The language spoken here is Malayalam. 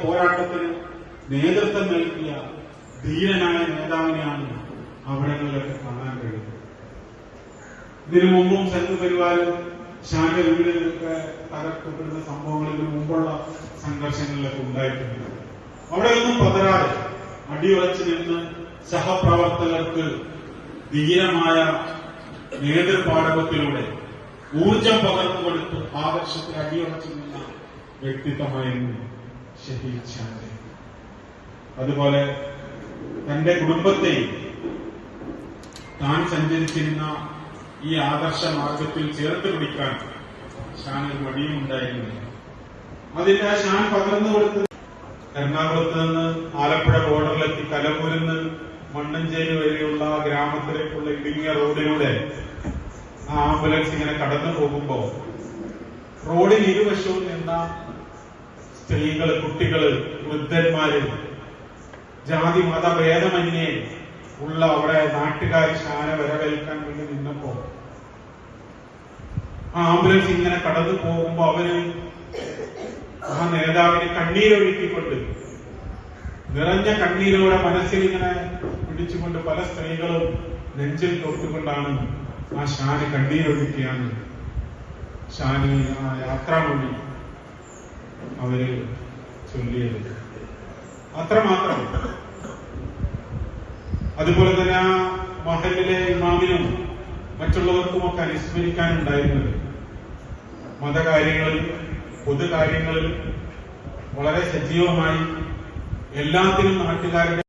പോരാട്ടത്തിന് നേതൃത്വം നൽകിയ ധീരനായ നേതാവിനെയാണ് അവിടങ്ങളിലൊക്കെ കാണാൻ കഴിയുന്നത്. ഇതിനു മുമ്പും സംഘപരിവാരം ശാന്ത വീടുകളിലൊക്കെ തകർക്കപ്പെടുന്ന സംഭവങ്ങൾക്ക് മുമ്പുള്ള സംഘർഷങ്ങളിലൊക്കെ ഉണ്ടായിട്ടുണ്ട്. അവിടെയൊന്നും പതരാതെ അടിയുറച്ചു നിന്ന് സഹപ്രവർത്തകർക്ക് ധീരമായ നേതൃപാടവത്തിലൂടെ ഊർജം പകർന്നു കൊടുത്ത് ആദർശത്തിൽ അടിയുറച്ചു നിന്ന വ്യക്തിത്വമായിരുന്നു ഷഹീദ് അതുപോലെ തന്റെ കുടുംബത്തെയും താൻ സഞ്ചരിച്ചിരുന്ന ഈ ആദർശ മാർഗത്തിൽ ചേർത്ത് പിടിക്കാൻ ഷാനിൽ മടിയും ഉണ്ടായിരുന്നില്ല. അതിന്റെ ആ ഷാൻ പകർന്നു കൊടുത്ത് എറണാകുളത്ത് നിന്ന് ആലപ്പുഴ ബോർഡറിലെത്തി കലമൂരിൽ നിന്ന് മണ്ണഞ്ചേരി വരെയുള്ള ഗ്രാമത്തിലേക്കുള്ള ഇടുങ്ങിയ റോഡിലൂടെ ആ ആംബുലൻസ് ഇങ്ങനെ കടന്നു പോകുമ്പോ റോഡിന് ഇരുവശവും നിന്ന സ്ത്രീകൾ കുട്ടികൾ വൃദ്ധന്മാര് ജാതി മത ഭേദമന്യേ ഉള്ള അവിടെ നാട്ടുകാർ ശാന വരവേൽക്കാൻ വേണ്ടി നിന്നപ്പോ ആ ആംബുലൻസ് ഇങ്ങനെ കടന്നു പോകുമ്പോ അവർ ആ നേതാവിന് കണ്ണീരൊഴുക്കിക്കൊണ്ട് നിറഞ്ഞ കണ്ണീരോടെ മനസ്സിൽ ഇങ്ങനെ പിടിച്ചുകൊണ്ട് പല സ്ത്രീകളും നെഞ്ചിൽ തൊട്ടുകൊണ്ടാണ് ആ ഷാന് കണ്ണീരൊഴുക്കിയാണ്. ഷാന് ആ യാത്രാമൊഴി അവർ ചൊല്ലിയത്. അത്രമാത്രം. അതുപോലെ തന്നെ ആ മഹലിലെ ഇമാമിനും മറ്റുള്ളവർക്കും മറ്റുള്ളവർക്കുമൊക്കെ അനുസ്മരിക്കാനുണ്ടായിരുന്നത് മതകാര്യങ്ങളിൽ പൊതുകാര്യങ്ങളിൽ വളരെ സജീവമായി എല്ലാത്തിനും നാട്ടുകാരുടെ